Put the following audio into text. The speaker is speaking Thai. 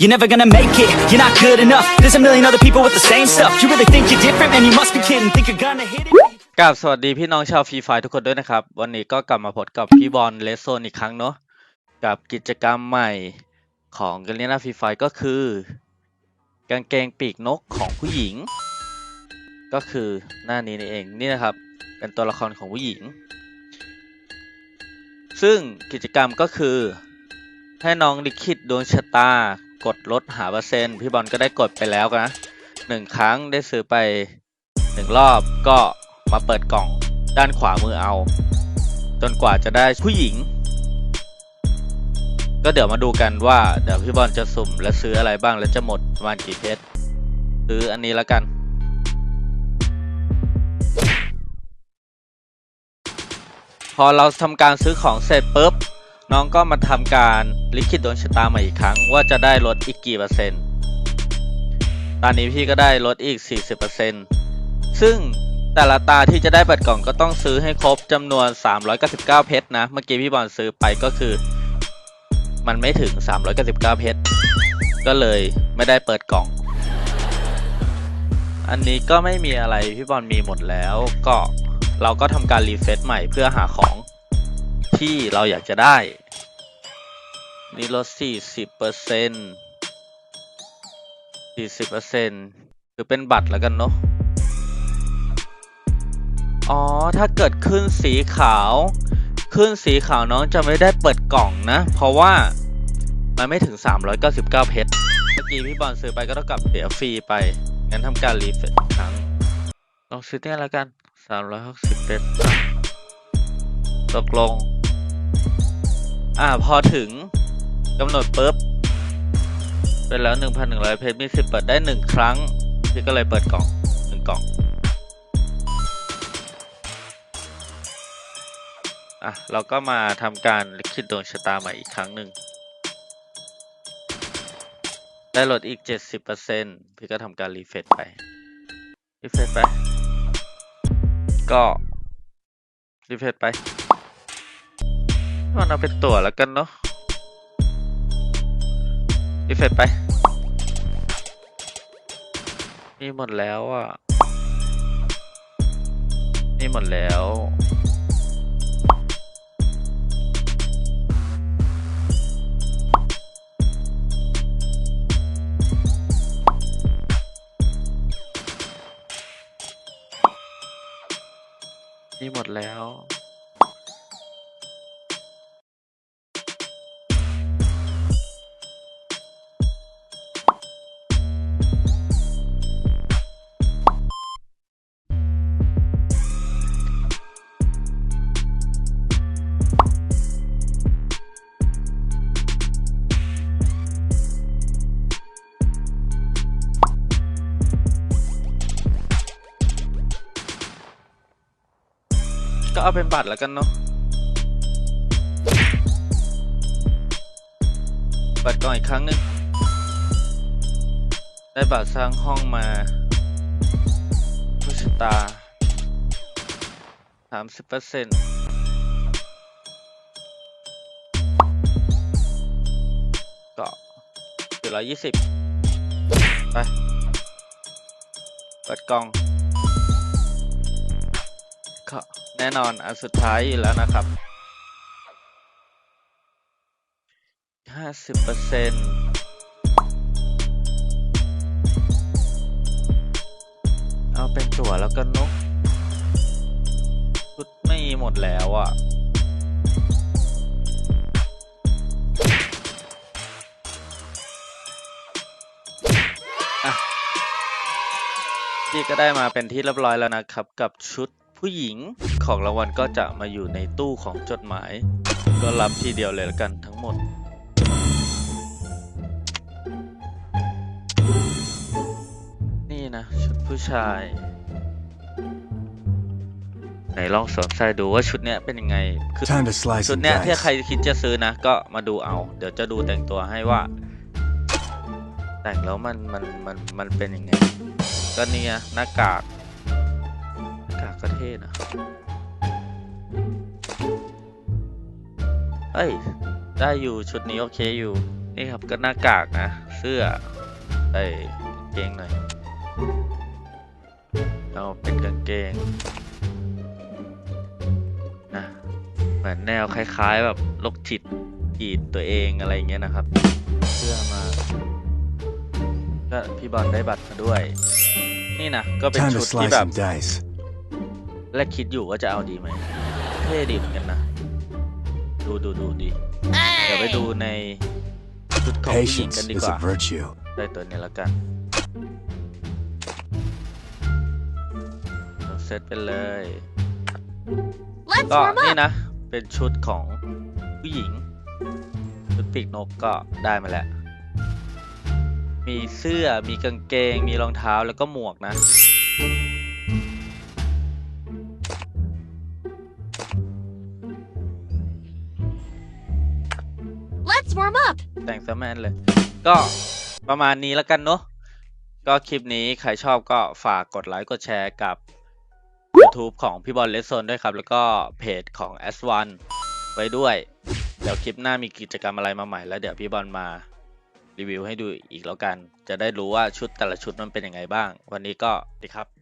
You're never gonna make it, you're not good enough. There's a million other people with the same stuff. You really think you're different, man? You must be kidding. Think you're gonna hit it? กับสวัสดีพี่น้องชาวฟรีไฟทุกคนด้วยนะครับ วันนี้ก็กลับมาพบกับพี่บอลเลสโซนอีกครั้งเนาะกับกิจกรรมใหม่ของกันเลียนาฟรีไฟก็คือ กางเกงปีกนกของผู้หญิง ก็คือหน้านี้นี่เองนี่นะครับ เป็นตัวละครของผู้หญิง ซึ่งกิจกรรมก็คือให้น้องลิขิตดวงชะตา กดลดหาเปอร์เซ็นต์พี่บอลก็ได้กดไปแล้วนะหนึ่งครั้งได้ซื้อไปหนึ่งรอบก็มาเปิดกล่องด้านขวามือเอา จนกว่าจะได้ผู้หญิง ก็เดี๋ยวมาดูกันว่าเดี๋ยวพี่บอลจะสุ่มและซื้ออะไรบ้างและจะหมดประมาณกี่เพชรซื้ออันนี้แล้วกันพอเราทำการซื้อของเสร็จปุ๊บ น้องก็มาทำการลิขิตดวงชะตาใหม่อีกครั้งว่าจะได้ลดอีกกี่เปอร์เซ็นต์ ตอนนี้พี่ก็ได้ลดอีก 40%ซึ่งแต่ละตาที่จะได้บัตรกล่องก็ต้องซื้อให้ครบจำนวน 399 เพชรนะ เมื่อกี้พี่บอลซื้อไปก็คือ มันไม่ถึง 399 เพชร ก็เลยไม่ได้เปิดกล่อง อันนี้ก็ไม่มีอะไร พี่บอลมีหมดแล้ว ก็เราก็ทำการรีเฟซใหม่เพื่อหาของ ที่เราอยากจะได้นี่ลด 40เปอร์เซ็นต์40เปอร์เซ็นต์คือเป็นบัตรแล้วกันเนาะอ๋อ ถ้าเกิดขึ้นสีขาวขึ้นสีขาวน้องจะไม่ได้เปิดกล่องนะ เพราะว่ามันไม่ถึง 399 เพชร เมื่อกี้พี่บอลซื้อไปก็ต้องกลับเสียฟรีไป งั้นทำการรีเฟซอีกครั้งลองซื้อเนี่ยแล้วกัน 360 เพชรตกลง อ่าพอถึงกำหนดปุ๊บเป็นแล้ว 1,100 เพชรมีสิทธิ์เปิดได้ 1 ครั้ง พี่ก็เลยเปิดกล่อง 1 กล่อง อะ เราก็มาทำการลิขิตดวงชะตาใหม่อีกครั้งหนึ่ง ได้ลดอีก 70%พี่ก็ทำการรีเฟซไป รีเฟซไป ก็ รีเฟซไป มันเอาเป็นตัวแล้วกันเนาะรีเฟซไป มีหมดแล้วอะ มีหมดแล้วมีหมดแล้ว ก็เอาเป็นบัตรแล้วกันเนาะบัตรก่อนอีกครั้งหนึ่งได้บัตรสร้างห้องมาผู้ชตาสามสิบเปอร์เซ็นต์ก็สี่ร้อยยี่สิบไปเปิดกล่องก็ แน่นอนอันสุดท้ายอยู่แล้วนะครับห้าสิบเปอร์เซ็นต์เอาเป็นตั๋วแล้วกันกชุดไม่มีหมดแล้วอะอะพี่ก็ได้มาเป็นที่เรียบร้อยแล้วนะครับกับชุด ผู้หญิงของรางวัลก็จะมาอยู่ในตู้ของจดหมาย ก็รับทีเดียวเลยละกันทั้งหมด นี่นะชุดผู้ชาย ไหนลองสวมใส่ดูว่าชุดเนี้ยเป็นยังไงคือ Time to slice ชุด and เนี้ยถ้าใคร dice. คิดจะซื้อนะ ก็มาดูเอา เดี๋ยวจะดูแต่งตัวให้ว่า แต่งแล้วมันมันมันมันเป็นยังไง ก็เนี่ยหน้ากากหน้ากากกระ เทศนะเอ้ย ได้อยู่ชุดนี้โอเคอยู่ นี่ครับก็หน้ากากนะ เสื้อใส่กางเกงหน่อย เอาเป็นกางเกงนะเหมือนแนวคล้ายๆแบบโรคจิตจีดตัวเองอะไรอย่างเงี้ยนะครับ เสื้อมาก็พี่บอลได้บัตรมาด้วย นี่นะก็เป็นชุดที่แบบ แรกคิดอยู่ว่าจะเอาดีไหมเท่ดีเหมือนกันนะ ดูดูดูดี เดี๋ยวไปดูในชุดของผู้หญิง Patience กันดี is กว่า a virtue. ได้ตัวนี้แล้วกันเราเซตไปเลย Let's ก็ warm นี่ up. นะ เป็นชุดของผู้หญิง ชุดปีกนกก็ได้มาแล้ว มีเสื้อ มีกางเกง มีรองเท้าแล้วก็หมวกนะ Let's warm up. แต่งซะแมนเลย ก็ประมาณนี้แล้วกันเนาะก็คลิปนี้ใครชอบก็ฝากกดไลค์กดแชร์กับ YouTube ของพี่บอลเลสโซนด้วยครับ แล้วก็เพจของ S1 ไว้ด้วย เดี๋ยวคลิปหน้ามีกิจกรรมอะไรมาใหม่แล้วเดี๋ยวพี่บอลมารีวิวให้ดูอีกแล้วกัน จะได้รู้ว่าชุดแต่ละชุดมันเป็นยังไงบ้าง วันนี้ก็สวัสดีครับ